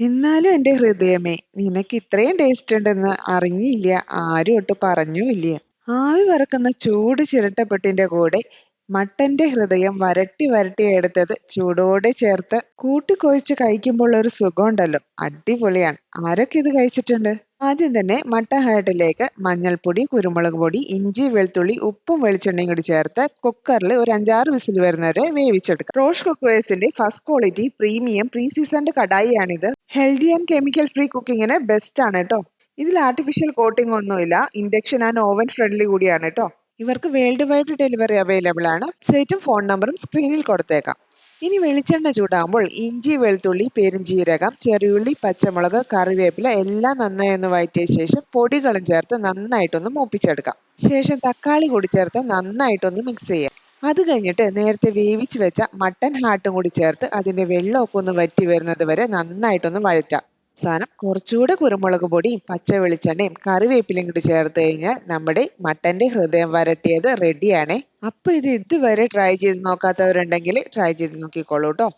എന്നാലും എന്റെ ഹൃദയമേ നിനക്ക് ഇത്രയും ടേസ്റ്റ് ഉണ്ടെന്ന് അറിഞ്ഞില്ല ആരും ഒട്ട് പറഞ്ഞുമില്ല. ആവി പറക്കുന്ന ചൂട് ചിരട്ടപ്പെട്ടിന്റെ കൂടെ മട്ടന്റെ ഹൃദയം വരട്ടി വരട്ടി എടുത്തത് ചൂടോടെ ചേർത്ത് കൂട്ടിക്കൊഴിച്ച് കഴിക്കുമ്പോൾ ഒരു സുഖമുണ്ടല്ലോ. അടിപൊളിയാണ്. ആരൊക്കെ ഇത് കഴിച്ചിട്ടുണ്ട്? ആദ്യം തന്നെ മട്ടൻ ഹേട്ടിലേക്ക് മഞ്ഞൾപ്പൊടി കുരുമുളക് പൊടി ഇഞ്ചി വെളുത്തുള്ളി ഉപ്പും വെളിച്ചെണ്ണയും കൂടി ചേർത്ത് കുക്കറിൽ ഒരു അഞ്ചാറ് വിസിൽ വരുന്നവരെ വേവിച്ചെടുക്കാം. റോഷ് കുക്കേഴ്സിന്റെ first quality premium pre seasoned കടായിയാണിത്. Healthy and chemical free കുക്കിങ്ങിന് ബെസ്റ്റ് ആണ് കേട്ടോ. ഇതിൽ ആർട്ടിഫിഷ്യൽ കോട്ടിംഗ് ഒന്നുമില്ല. ഇൻഡക്ഷൻ ആൻഡ് ഓവൻ ഫ്രണ്ട്ലി കൂടിയാണ് കേട്ടോ. ഇവർക്ക് വേൾഡ് വൈഡ് ഡെലിവറി അവൈലബിൾ ആണ്. വെബ്സൈറ്റും ഫോൺ നമ്പറും സ്ക്രീനിൽ കൊടുത്തേക്കാം. ഇനി വെളിച്ചെണ്ണ ചൂടാകുമ്പോൾ ഇഞ്ചി വെളുത്തുള്ളി പെരുംജീരകം ചെറിയുള്ളി പച്ചമുളക് കറിവേപ്പില എല്ലാം നന്നായി ഒന്ന് വഴറ്റിയ ശേഷം പൊടികളും ചേർത്ത് നന്നായിട്ടൊന്ന് മൂപ്പിച്ചെടുക്കാം. ശേഷം തക്കാളി കൂടി ചേർത്ത് നന്നായിട്ടൊന്ന് മിക്സ് ചെയ്യാം. അത് കഴിഞ്ഞിട്ട് നേരത്തെ വേവിച്ച് വെച്ച മട്ടൻ ഹാട്ടും കൂടി ചേർത്ത് അതിന്റെ വെള്ളമൊക്കെ ഒന്ന് വറ്റി വരുന്നത് വരെ നന്നായിട്ടൊന്ന് വഴറ്റാം. അവസാനം കുറച്ചുകൂടെ കുരുമുളക് പൊടിയും പച്ച വെളിച്ചെണ്ണയും കറിവേപ്പിലയും കൂടി ചേർത്ത് കഴിഞ്ഞാൽ നമ്മുടെ മട്ടന്റെ ഹൃദയം വരട്ടിയത് റെഡിയാണേ അപ്പൊ ഇത് ഇതുവരെ ട്രൈ ചെയ്ത് നോക്കാത്തവരുണ്ടെങ്കിൽ ട്രൈ ചെയ്ത് നോക്കിക്കോളൂ കേട്ടോ